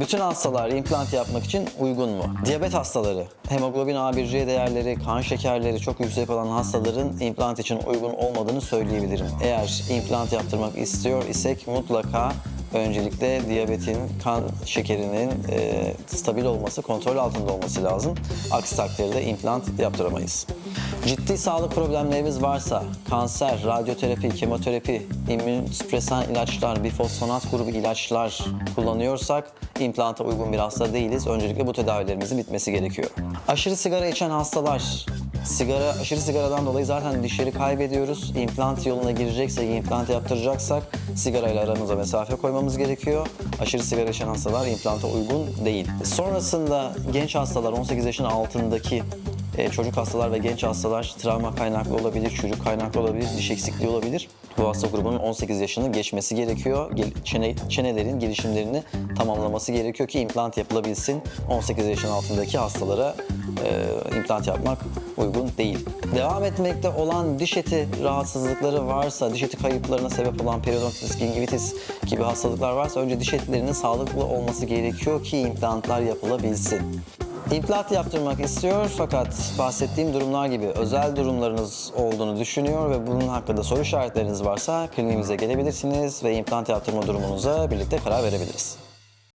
Bütün hastalar implant yapmak için uygun mu? Diyabet hastaları, hemoglobin A1C değerleri, kan şekerleri çok yüksek olan hastaların implant için uygun olmadığını söyleyebilirim. Eğer implant yaptırmak istiyor isek mutlaka öncelikle diyabetin, kan şekerinin e, stabil olması, kontrol altında olması lazım. Aksi takdirde implant yaptıramayız. Ciddi sağlık problemlerimiz varsa, kanser, radyoterapi, kemoterapi, immünsüpresan ilaçlar, bifosfonat grubu ilaçlar kullanıyorsak implanta uygun bir hasta değiliz. Öncelikle bu tedavilerimizin bitmesi gerekiyor. Aşırı sigara içen hastalar, sigara, aşırı sigaradan dolayı zaten dişleri kaybediyoruz. İmplant yoluna gireceksek, implant yaptıracaksak sigarayla aramıza mesafe koymamız gerekiyor. Aşırı sigara içen hastalar implanta uygun değil. Sonrasında genç hastalar 18 yaşın altındaki e, çocuk hastalar ve genç hastalar travma kaynaklı olabilir, çürük kaynaklı olabilir, diş eksikliği olabilir. Bu hasta grubunun 18 yaşını geçmesi gerekiyor. Çene, çenelerin gelişimlerini tamamlaması gerekiyor ki implant yapılabilsin. 18 yaşın altındaki hastalara e, implant yapmak uygun değil. Devam etmekte olan diş eti rahatsızlıkları varsa, diş eti kayıplarına sebep olan periodontitis gingivitis gibi hastalıklar varsa önce diş etlerinin sağlıklı olması gerekiyor ki implantlar yapılabilsin. İmplant yaptırmak istiyor fakat bahsettiğim durumlar gibi özel durumlarınız olduğunu düşünüyor ve bunun hakkında soru işaretleriniz varsa kliniğimize gelebilirsiniz ve implant yaptırma durumunuza birlikte karar verebiliriz.